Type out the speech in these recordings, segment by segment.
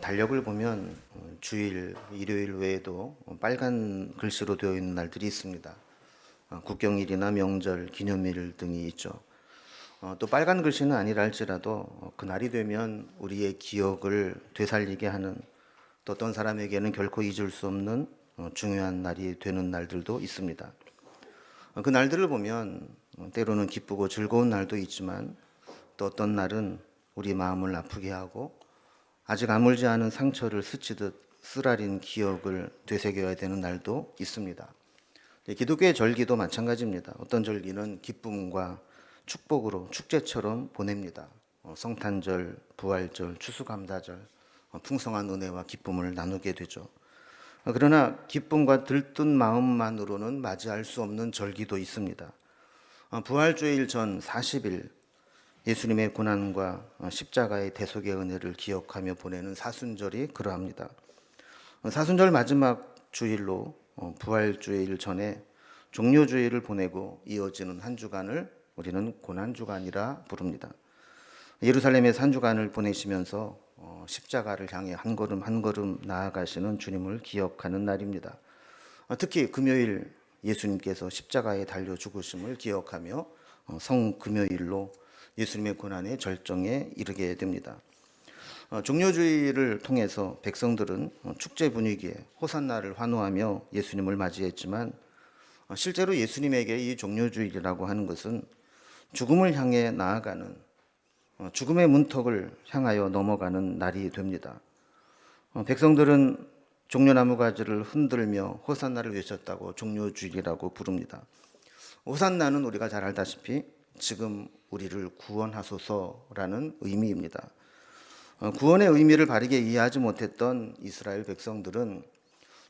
달력을 보면 어, 주일, 일요일 외에도 빨간 글씨로 되어 있는 날들이 있습니다. 어, 국경일이나 명절, 기념일 등이 있죠. 어, 또 빨간 글씨는 어, 그날이 되면 우리의 기억을 되살리게 하는 또 어떤 사람에게는 결코 잊을 수 없는 어, 중요한 날이 되는 날들도 있습니다. 어, 그 날들을 보면 어, 때로는 기쁘고 즐거운 날도 있지만 또 어떤 날은 우리 마음을 아프게 하고 아직 아물지 않은 상처를 스치듯 쓰라린 기억을 되새겨야 되는 날도 있습니다. 네, 기독교의 절기도 마찬가지입니다. 어떤 절기는 기쁨과 축복으로 축제처럼 보냅니다. 어, 성탄절, 부활절, 추수감사절, 어, 풍성한 은혜와 기쁨을 나누게 되죠. 어, 그러나 기쁨과 들뜬 마음만으로는 맞이할 수 없는 절기도 있습니다. 어, 부활주일 전 40일 예수님의 고난과 어, 십자가의 대속의 은혜를 기억하며 보내는 사순절이 그러합니다. 어, 사순절 마지막 주일로 어, 부활주일 전에 종료주일을 보내고 이어지는 한 주간을 우리는 고난주간이라 부릅니다. 예루살렘에서 한 주간을 보내시면서 어, 십자가를 향해 한 걸음 한 걸음 나아가시는 주님을 기억하는 날입니다. 어, 특히 금요일 예수님께서 십자가에 달려 죽으심을 기억하며 어, 성금요일로 예수님의 고난의 절정에 이르게 됩니다. 어, 종료주의를 통해서 백성들은 어, 축제 분위기에 호산나를 환호하며 예수님을 맞이했지만 어, 실제로 예수님에게 이 종료주일이라고 하는 것은 죽음을 향해 나아가는 어, 죽음의 문턱을 향하여 넘어가는 날이 됩니다. 어, 백성들은 종려나무 가지를 흔들며 호산나를 외쳤다고 종료주일이라고 부릅니다. 호산나는 우리가 잘 알다시피 지금 우리를 구원하소서라는 의미입니다. 어, 구원의 의미를 바르게 이해하지 못했던 이스라엘 백성들은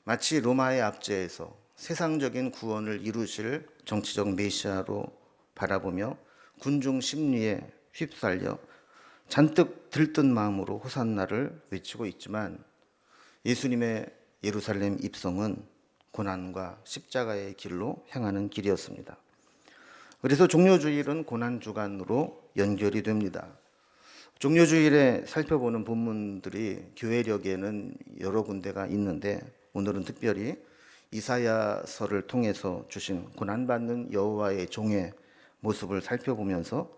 마치 로마의 압제에서 세상적인 구원을 이루실 정치적 메시아로 바라보며 군중 심리에 휩쓸려 잔뜩 들뜬 마음으로 호산나를 외치고 있지만 예수님의 예루살렘 입성은 고난과 십자가의 길로 향하는 길이었습니다. 그래서 종료주일은 고난주간으로 연결이 됩니다. 종료주일에 살펴보는 본문들이 교회력에는 여러 군데가 있는데 오늘은 특별히 이사야서를 통해서 주신 고난받는 여호와의 종의 모습을 살펴보면서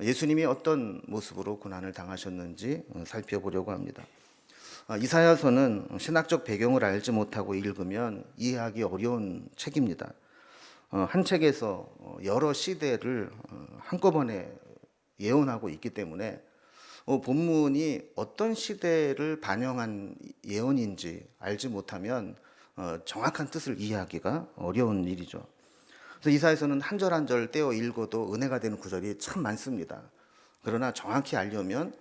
예수님이 어떤 모습으로 고난을 당하셨는지 살펴보려고 합니다. 아, 이사야서는 신학적 배경을 알지 못하고 읽으면 이해하기 어려운 책입니다. 어, 한 책에서 어, 여러 시대를 어, 한꺼번에 예언하고 있기 때문에 어, 본문이 어떤 시대를 반영한 예언인지 알지 못하면 어, 정확한 뜻을 이해하기가 어려운 일이죠. 그래서 이사에서는 한 절 한 절 떼어 읽어도 은혜가 되는 구절이 참 많습니다. 그러나 정확히 알려면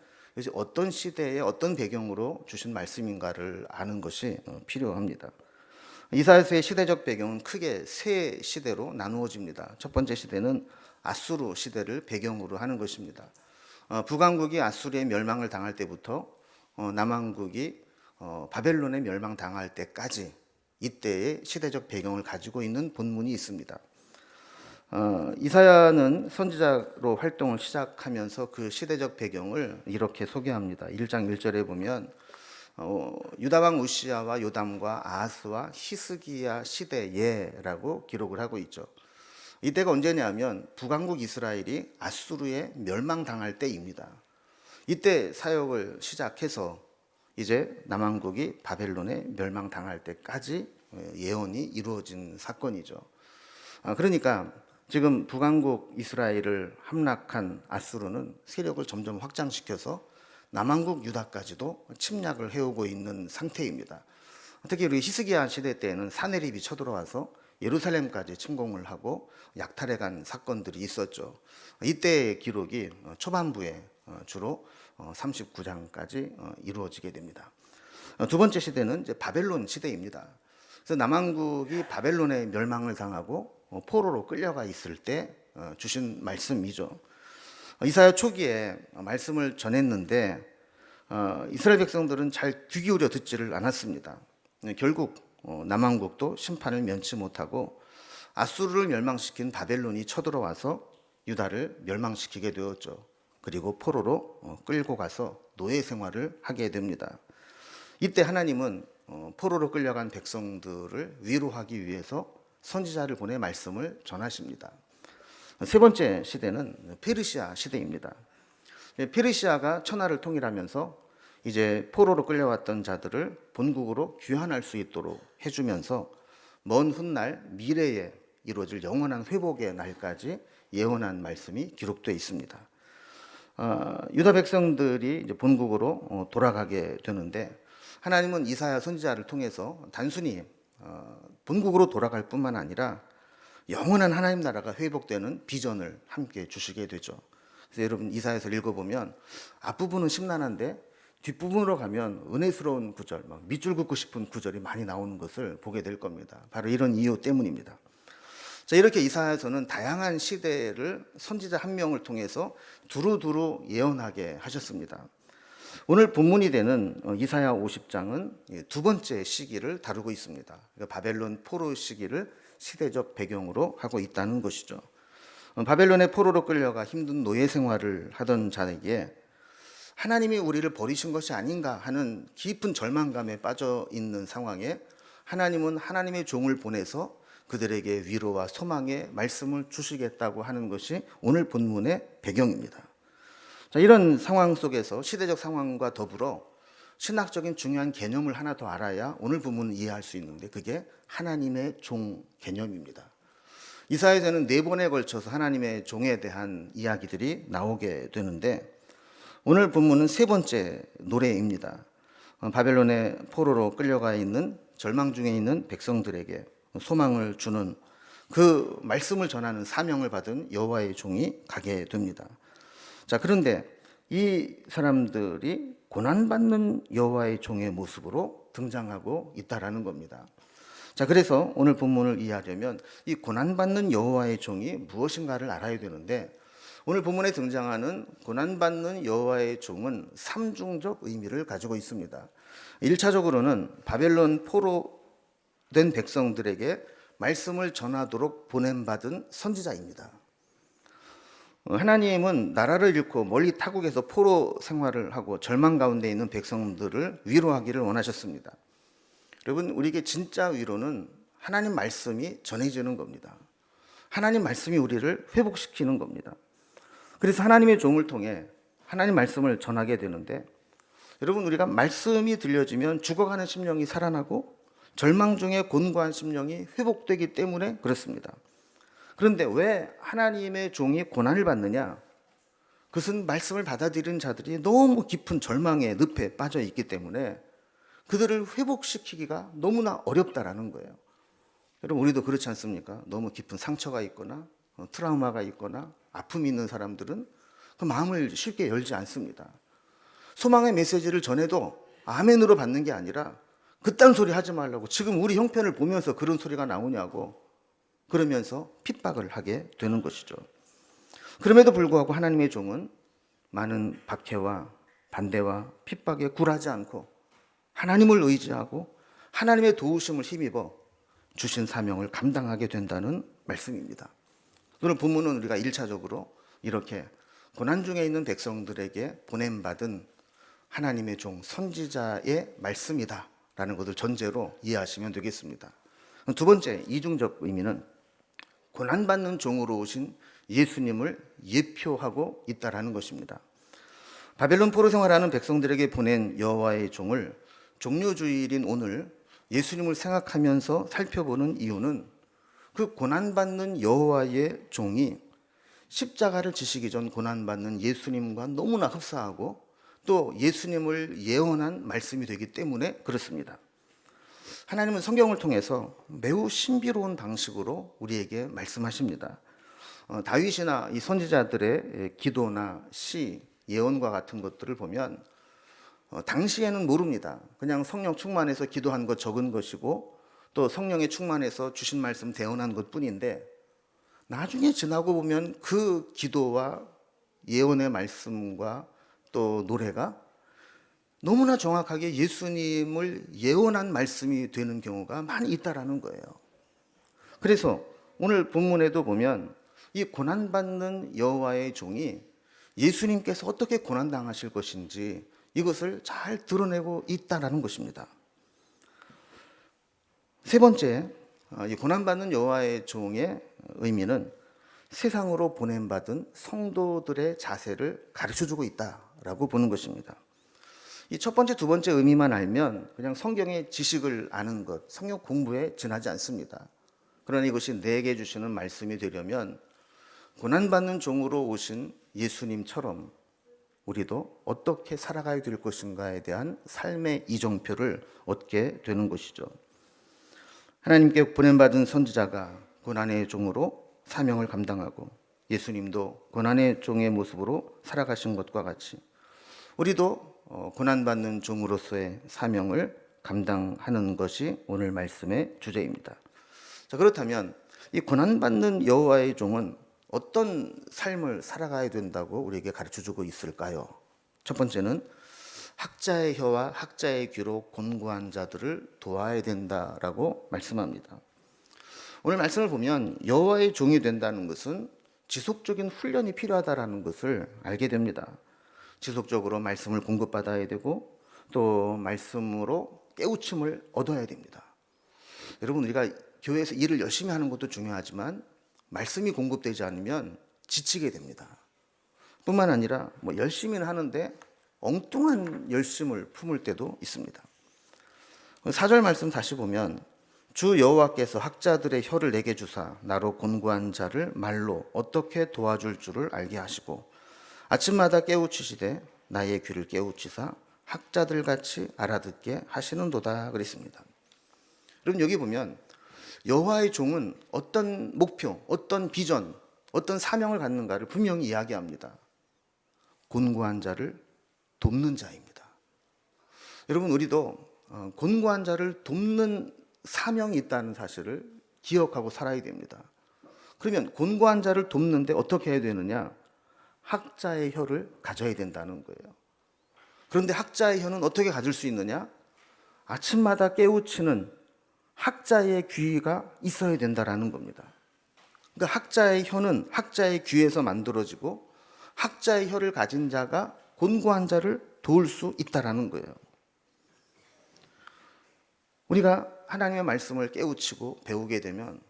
어떤 시대에 어떤 배경으로 주신 말씀인가를 아는 것이 어, 필요합니다. 이사야서의 시대적 배경은 크게 세 시대로 나누어집니다. 첫 번째 시대는 아수르 시대를 배경으로 하는 것입니다. 어, 북왕국이 아수르의 멸망을 당할 때부터 어, 남왕국이 어, 바벨론의 멸망 당할 때까지 이때의 시대적 배경을 가지고 있는 본문이 있습니다. 어, 이사야는 선지자로 활동을 시작하면서 그 시대적 배경을 이렇게 소개합니다. 1장 1절에 보면 어, 유다왕 우시아와 요담과 아하스와 히스기야 시대예라고 기록을 하고 있죠. 이때가 언제냐면 북왕국 이스라엘이 아수르에 멸망당할 때입니다. 이때 사역을 시작해서 이제 남왕국이 바벨론에 멸망당할 때까지 예언이 이루어진 사건이죠. 아, 그러니까 지금 북왕국 이스라엘을 함락한 아수르는 세력을 점점 확장시켜서 남왕국 유다까지도 침략을 해오고 있는 상태입니다. 특히 우리 히스기야 시대 때에는 사내립이 쳐들어와서 예루살렘까지 침공을 하고 약탈해 간 사건들이 있었죠. 이때의 기록이 초반부에 주로 39장까지 이루어지게 됩니다. 두 번째 시대는 이제 바벨론 시대입니다. 그래서 남왕국이 바벨론의 멸망을 당하고 포로로 끌려가 있을 때 주신 말씀이죠. 이사야 초기에 말씀을 전했는데 어, 이스라엘 백성들은 잘 귀 기울여 듣지를 않았습니다. 결국 어, 남왕국도 심판을 면치 못하고 아수르를 멸망시킨 바벨론이 쳐들어와서 유다를 멸망시키게 되었죠. 그리고 포로로 어, 끌고 가서 노예 생활을 하게 됩니다. 이때 하나님은 어, 포로로 끌려간 백성들을 위로하기 위해서 선지자를 보내 말씀을 전하십니다. 세 번째 시대는 페르시아 시대입니다. 예, 페르시아가 천하를 통일하면서 이제 포로로 끌려왔던 자들을 본국으로 귀환할 수 있도록 해주면서 먼 훗날 미래에 이루어질 영원한 회복의 날까지 예언한 말씀이 기록되어 있습니다. 어, 유다 백성들이 이제 본국으로 어, 돌아가게 되는데 하나님은 이사야 선지자를 통해서 단순히 어, 본국으로 돌아갈 뿐만 아니라 영원한 하나님 나라가 회복되는 비전을 함께 주시게 되죠. 그래서 여러분 이사야서 읽어보면 앞부분은 심란한데 뒷부분으로 가면 은혜스러운 구절, 막 밑줄 긋고 싶은 구절이 많이 나오는 것을 보게 될 겁니다. 바로 이런 이유 때문입니다. 자, 이렇게 이사야서는 다양한 시대를 선지자 한 명을 통해서 두루두루 예언하게 하셨습니다. 오늘 본문이 되는 어, 이사야 50장은 두 번째 시기를 다루고 있습니다. 그러니까 바벨론 포로 시기를 시대적 배경으로 하고 있다는 것이죠. 어, 바벨론의 포로로 끌려가 힘든 노예 생활을 하던 자에게 하나님이 우리를 버리신 것이 아닌가 하는 깊은 절망감에 빠져 있는 상황에 하나님은 하나님의 종을 보내서 그들에게 위로와 소망의 말씀을 주시겠다고 하는 것이 오늘 본문의 배경입니다. 자, 이런 상황 속에서 시대적 상황과 더불어 신학적인 중요한 개념을 하나 더 알아야 오늘 본문을 이해할 수 있는데 그게 하나님의 종 개념입니다. 이사야서는 네 번에 걸쳐서 하나님의 종에 대한 이야기들이 나오게 되는데 오늘 본문은 세 번째 노래입니다. 어, 바벨론의 포로로 끌려가 있는 절망 중에 있는 백성들에게 소망을 주는 그 말씀을 전하는 사명을 받은 여호와의 종이 가게 됩니다. 자, 그런데 이 사람들이 고난받는 여호와의 종의 모습으로 등장하고 있다라는 겁니다. 자, 그래서 오늘 본문을 이해하려면 이 고난받는 여호와의 종이 무엇인가를 알아야 되는데 오늘 본문에 등장하는 고난받는 여호와의 종은 삼중적 의미를 가지고 있습니다. 1차적으로는 바벨론 포로 된 백성들에게 말씀을 전하도록 보냄받은 선지자입니다. 어, 하나님은 나라를 잃고 멀리 타국에서 포로 생활을 하고 절망 가운데 있는 백성들을 위로하기를 원하셨습니다. 여러분, 우리에게 진짜 위로는 하나님 말씀이 전해지는 겁니다. 하나님 말씀이 우리를 회복시키는 겁니다. 그래서 하나님의 종을 통해 하나님 말씀을 전하게 되는데 여러분 우리가 말씀이 들려지면 죽어가는 심령이 살아나고 절망 중에 곤고한 심령이 회복되기 때문에 그렇습니다. 그런데 왜 하나님의 종이 고난을 받느냐? 그것은 말씀을 받아들인 자들이 너무 깊은 절망의 늪에 빠져 있기 때문에 그들을 회복시키기가 너무나 어렵다라는 거예요. 여러분 우리도 그렇지 않습니까? 너무 깊은 상처가 있거나 어, 트라우마가 있거나 아픔이 있는 사람들은 그 마음을 쉽게 열지 않습니다. 소망의 메시지를 전해도 아멘으로 받는 게 아니라 그딴 소리 하지 말라고 지금 우리 형편을 보면서 그런 소리가 나오냐고 그러면서 핍박을 하게 되는 것이죠. 그럼에도 불구하고 하나님의 종은 많은 박해와 반대와 핍박에 굴하지 않고 하나님을 의지하고 하나님의 도우심을 힘입어 주신 사명을 감당하게 된다는 말씀입니다. 오늘 본문은 우리가 1차적으로 이렇게 고난 중에 있는 백성들에게 보냄받은 하나님의 종 선지자의 말씀이다 라는 것을 전제로 이해하시면 되겠습니다. 두 번째 이중적 의미는 고난받는 종으로 오신 예수님을 예표하고 있다라는 것입니다. 바벨론 포로 생활하는 백성들에게 보낸 여호와의 종을 종료주일인 오늘 예수님을 생각하면서 살펴보는 이유는 그 고난받는 여호와의 종이 십자가를 지시기 전 고난받는 예수님과 너무나 흡사하고 또 예수님을 예언한 말씀이 되기 때문에 그렇습니다. 하나님은 성경을 통해서 매우 신비로운 방식으로 우리에게 말씀하십니다. 어, 다윗이나 이 선지자들의 기도나 시, 예언과 같은 것들을 보면 어, 당시에는 모릅니다. 그냥 성령 충만해서 기도한 것 적은 것이고 또 성령에 충만해서 주신 말씀 대언한 것 뿐인데 나중에 지나고 보면 그 기도와 예언의 말씀과 또 노래가 너무나 정확하게 예수님을 예언한 말씀이 되는 경우가 많이 있다라는 거예요. 그래서 오늘 본문에도 보면 이 고난받는 여호와의 종이 예수님께서 어떻게 고난당하실 것인지 이것을 잘 드러내고 있다라는 것입니다. 세 번째, 어, 이 고난받는 여호와의 종의 의미는 세상으로 보냄받은 성도들의 자세를 가르쳐주고 있다라고 보는 것입니다. 이 첫 번째, 두 번째 의미만 알면 그냥 성경의 지식을 아는 것, 성경 공부에 지나지 않습니다. 그러나 이것이 내게 주시는 말씀이 되려면 고난받는 종으로 오신 예수님처럼 우리도 어떻게 살아가야 될 것인가에 대한 삶의 이정표를 얻게 되는 것이죠. 하나님께 보냄받은 선지자가 고난의 종으로 사명을 감당하고 예수님도 고난의 종의 모습으로 살아가신 것과 같이 우리도 어, 고난받는 종으로서의 사명을 감당하는 것이 오늘 말씀의 주제입니다. 자, 그렇다면 이 고난받는 여호와의 종은 어떤 삶을 살아가야 된다고 우리에게 가르쳐 주고 있을까요? 첫 번째는 학자의 혀와 학자의 귀로 곤고한 자들을 도와야 된다라고 말씀합니다. 오늘 말씀을 보면 여호와의 종이 된다는 것은 지속적인 훈련이 필요하다라는 것을 알게 됩니다. 지속적으로 말씀을 공급받아야 되고 또 말씀으로 깨우침을 얻어야 됩니다. 여러분 우리가 교회에서 일을 열심히 하는 것도 중요하지만 말씀이 공급되지 않으면 지치게 됩니다. 뿐만 아니라 뭐 열심히는 하는데 엉뚱한 열심을 품을 때도 있습니다. 사절 말씀 다시 보면 주 여호와께서 학자들의 혀를 내게 주사 나로 곤고한 자를 말로 어떻게 도와줄 줄을 알게 하시고 아침마다 깨우치시되 나의 귀를 깨우치사 학자들 같이 알아듣게 하시는도다 그랬습니다. 그럼 여기 보면 여호와의 종은 어떤 목표, 어떤 비전, 어떤 사명을 갖는가를 분명히 이야기합니다. 곤고한 자를 돕는 자입니다. 여러분 우리도 어, 곤고한 자를 돕는 사명이 있다는 사실을 기억하고 살아야 됩니다. 그러면 곤고한 자를 돕는데 어떻게 해야 되느냐? 학자의 혀를 가져야 된다는 거예요. 그런데 학자의 혀는 어떻게 가질 수 있느냐? 아침마다 깨우치는 학자의 귀가 있어야 된다라는 겁니다. 그러니까 학자의 혀는 학자의 귀에서 만들어지고 학자의 혀를 가진 자가 곤고한 자를 도울 수 있다라는 거예요. 우리가 하나님의 말씀을 깨우치고 배우게 되면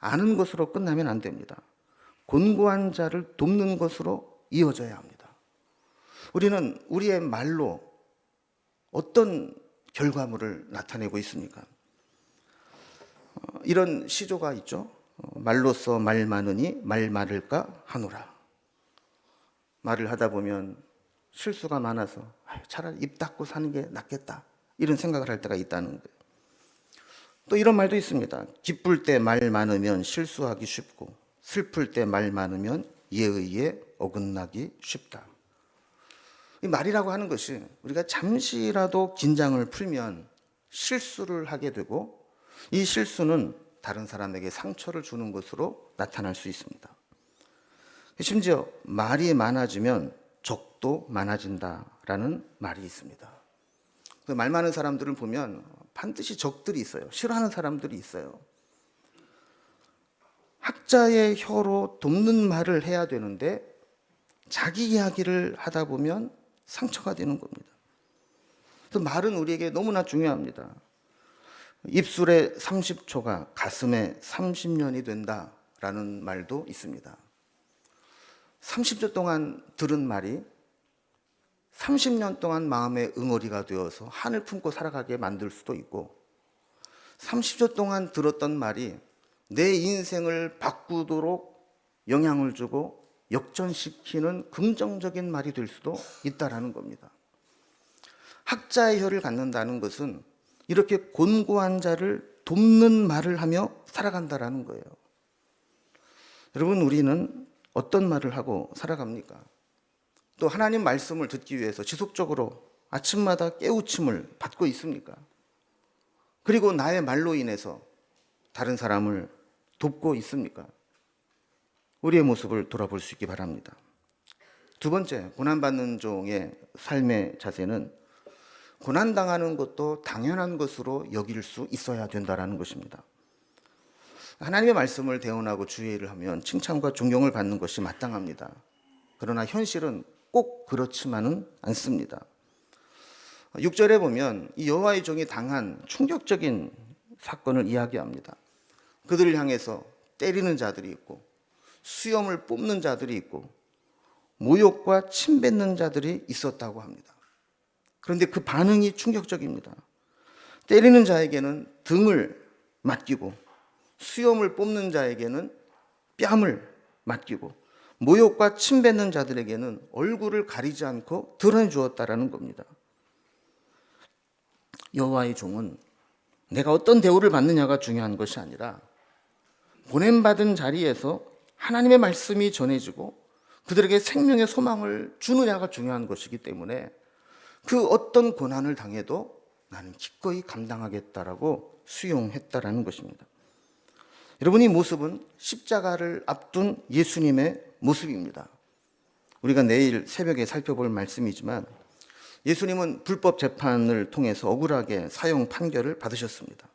아는 것으로 끝나면 안 됩니다. 곤고한 자를 돕는 것으로 이어져야 합니다. 우리는 우리의 말로 어떤 결과물을 나타내고 있습니까? 어, 이런 시조가 있죠. 어, 말로써 말 많으니 말 많을까 하노라. 말을 하다 보면 실수가 많아서 차라리 입 닫고 사는 게 낫겠다. 이런 생각을 할 때가 있다는 거예요. 또 이런 말도 있습니다. 기쁠 때 말 많으면 실수하기 쉽고 슬플 때 말 많으면 예의에 어긋나기 쉽다. 이 말이라고 하는 것이 우리가 잠시라도 긴장을 풀면 실수를 하게 되고 이 실수는 다른 사람에게 상처를 주는 것으로 나타날 수 있습니다. 심지어 말이 많아지면 적도 많아진다라는 말이 있습니다. 그말 많은 사람들을 보면 반드시 적들이 있어요. 싫어하는 사람들이 있어요. 학자의 혀로 돕는 말을 해야 되는데 자기 이야기를 하다 보면 상처가 되는 겁니다. 그 말은 우리에게 너무나 중요합니다. 입술의 30초가 가슴의 30년이 된다라는 말도 있습니다. 30초 동안 들은 말이 30년 동안 마음의 응어리가 되어서 한을 품고 살아가게 만들 수도 있고 30초 동안 들었던 말이 내 인생을 바꾸도록 영향을 주고 역전시키는 긍정적인 말이 될 수도 있다라는 겁니다. 학자의 혀를 갖는다는 것은 이렇게 곤고한 자를 돕는 말을 하며 살아간다라는 거예요. 여러분 우리는 어떤 말을 하고 살아갑니까? 또 하나님 말씀을 듣기 위해서 지속적으로 아침마다 깨우침을 받고 있습니까? 그리고 나의 말로 인해서 다른 사람을 돕고 있습니까? 우리의 모습을 돌아볼 수 있기 바랍니다. 두 번째, 고난받는 종의 삶의 자세는 고난당하는 것도 당연한 것으로 여길 수 있어야 된다는 것입니다. 하나님의 말씀을 대언하고 주의를 하면 칭찬과 존경을 받는 것이 마땅합니다. 그러나 현실은 꼭 그렇지만은 않습니다. 6절에 보면 이 여호와의 종이 당한 충격적인 사건을 이야기합니다. 그들을 향해서 때리는 자들이 있고 수염을 뽑는 자들이 있고 모욕과 침 뱉는 자들이 있었다고 합니다. 그런데 그 반응이 충격적입니다. 때리는 자에게는 등을 맡기고 수염을 뽑는 자에게는 뺨을 맡기고 모욕과 침뱉는 자들에게는 얼굴을 가리지 않고 드러내 주었다라는 겁니다. 여호와의 종은 내가 어떤 대우를 받느냐가 중요한 것이 아니라 보냄받은 자리에서 하나님의 말씀이 전해지고 그들에게 생명의 소망을 주느냐가 중요한 것이기 때문에 그 어떤 고난을 당해도 나는 기꺼이 감당하겠다라고 수용했다라는 것입니다. 여러분 이 모습은 십자가를 앞둔 예수님의 모습입니다. 우리가 내일 새벽에 살펴볼 말씀이지만 예수님은 불법 재판을 통해서 억울하게 사형 판결을 받으셨습니다.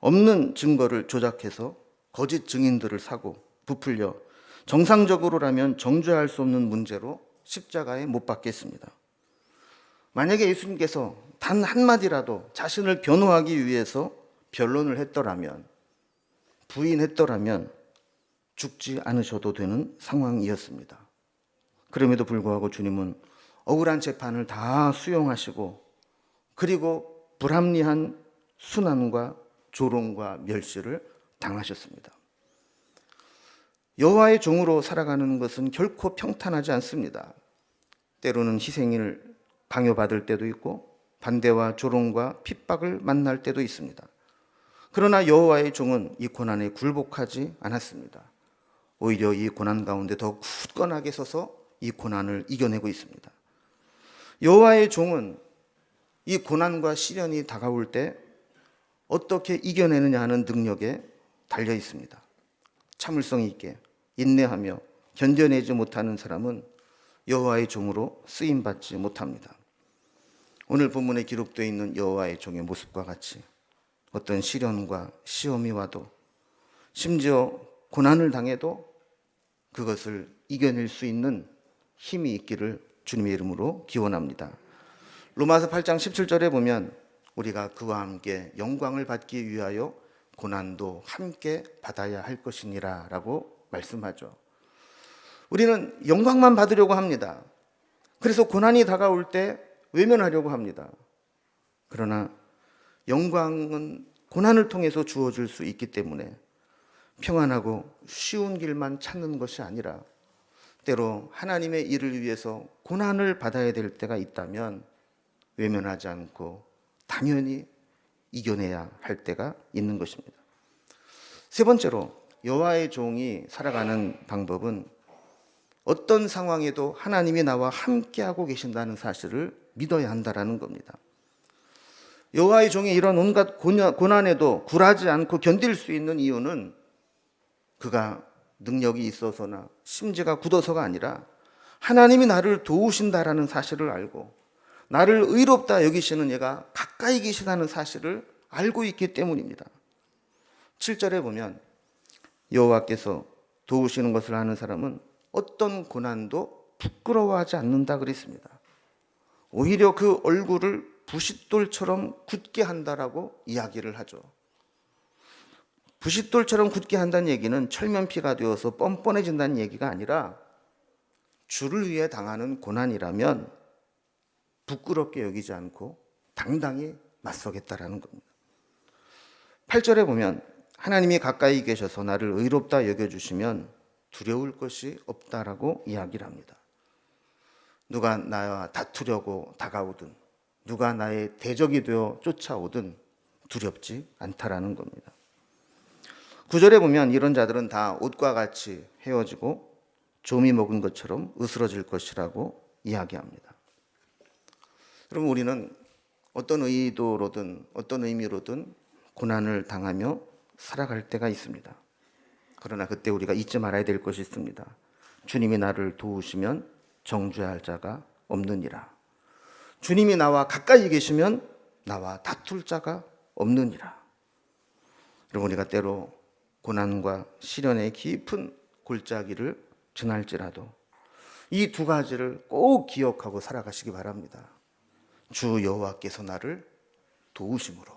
없는 증거를 조작해서 거짓 증인들을 사고 부풀려 정상적으로라면 정죄할 수 없는 문제로 십자가에 못 박겠습니다. 만약에 예수님께서 단 한마디라도 자신을 변호하기 위해서 변론을 했더라면 부인했더라면 죽지 않으셔도 되는 상황이었습니다. 그럼에도 불구하고 주님은 억울한 재판을 다 수용하시고 그리고 불합리한 순환과 조롱과 멸시를 당하셨습니다. 여호와의 종으로 살아가는 것은 결코 평탄하지 않습니다. 때로는 희생을 강요받을 때도 있고 반대와 조롱과 핍박을 만날 때도 있습니다. 그러나 여호와의 종은 이 고난에 굴복하지 않았습니다. 오히려 이 고난 가운데 더 굳건하게 서서 이 고난을 이겨내고 있습니다. 여호와의 종은 이 고난과 시련이 다가올 때 어떻게 이겨내느냐 하는 능력에 달려 있습니다. 참을성 있게 인내하며 견뎌내지 못하는 사람은 여호와의 종으로 쓰임 받지 못합니다. 오늘 본문에 기록되어 있는 여호와의 종의 모습과 같이 어떤 시련과 시험이 와도 심지어 고난을 당해도 그것을 이겨낼 수 있는 힘이 있기를 주님의 이름으로 기원합니다. 로마서 8장 17절에 보면 우리가 그와 함께 영광을 받기 위하여 고난도 함께 받아야 할 것이니라 라고 말씀하죠. 우리는 영광만 받으려고 합니다. 그래서 고난이 다가올 때 외면하려고 합니다. 그러나 영광은 고난을 통해서 주어질 수 있기 때문에 평안하고 쉬운 길만 찾는 것이 아니라 때로 하나님의 일을 위해서 고난을 받아야 될 때가 있다면 외면하지 않고 당연히 이겨내야 할 때가 있는 것입니다. 세 번째로 여호와의 종이 살아가는 방법은 어떤 상황에도 하나님이 나와 함께하고 계신다는 사실을 믿어야 한다라는 겁니다. 여호와의 종이 이런 온갖 고난에도 굴하지 않고 견딜 수 있는 이유는 그가 능력이 있어서나 심지가 굳어서가 아니라 하나님이 나를 도우신다라는 사실을 알고 나를 의롭다 여기시는 얘가 가까이 계시다는 사실을 알고 있기 때문입니다. 7절에 보면 여호와께서 도우시는 것을 아는 사람은 어떤 고난도 부끄러워하지 않는다 그랬습니다. 오히려 그 얼굴을 부싯돌처럼 굳게 한다라고 이야기를 하죠. 부싯돌처럼 굳게 한다는 얘기는 철면피가 되어서 뻔뻔해진다는 얘기가 아니라 주를 위해 당하는 고난이라면 부끄럽게 여기지 않고 당당히 맞서겠다라는 겁니다. 8절에 보면 하나님이 가까이 계셔서 나를 의롭다 여겨주시면 두려울 것이 없다라고 이야기를 합니다. 누가 나와 다투려고 다가오든 누가 나의 대적이 되어 쫓아오든 두렵지 않다라는 겁니다. 구절에 보면 이런 자들은 다 옷과 같이 헤어지고 좀이 먹은 것처럼 으스러질 것이라고 이야기합니다. 그럼 우리는 어떤 의도로든 어떤 의미로든 고난을 당하며 살아갈 때가 있습니다. 그러나 그때 우리가 잊지 말아야 될 것이 있습니다. 주님이 나를 도우시면 정죄할 자가 없느니라. 주님이 나와 가까이 계시면 나와 다툴 자가 없느니라. 여러분 우리가 때로 고난과 시련의 깊은 골짜기를 지날지라도 이 두 가지를 꼭 기억하고 살아가시기 바랍니다. 주 여호와께서 나를 도우심으로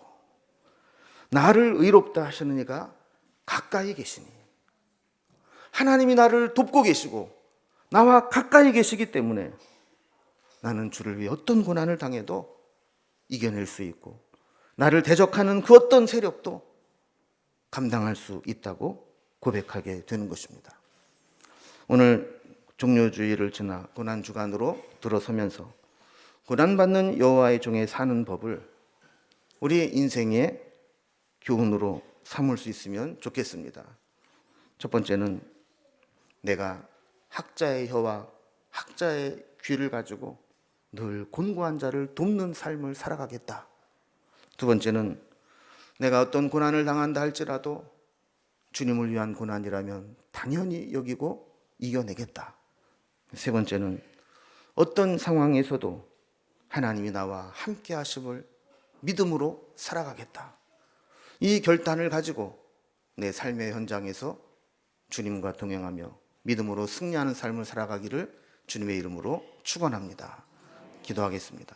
나를 의롭다 하시는 이가 가까이 계시니 하나님이 나를 돕고 계시고 나와 가까이 계시기 때문에 나는 주를 위해 어떤 고난을 당해도 이겨낼 수 있고 나를 대적하는 그 어떤 세력도 감당할 수 있다고 고백하게 되는 것입니다. 오늘 종료주의를 지나 고난 주간으로 들어서면서 고난 받는 여호와의 종에 사는 법을 우리 인생의 교훈으로 삼을 수 있으면 좋겠습니다. 첫 번째는 내가 학자의 혀와 학자의 귀를 가지고 늘 곤고한 자를 돕는 삶을 살아가겠다. 두 번째는 내가 어떤 고난을 당한다 할지라도 주님을 위한 고난이라면 당연히 여기고 이겨내겠다. 세 번째는 어떤 상황에서도 하나님이 나와 함께 하심을 믿음으로 살아가겠다. 이 결단을 가지고 내 삶의 현장에서 주님과 동행하며 믿음으로 승리하는 삶을 살아가기를 주님의 이름으로 축원합니다. 기도하겠습니다.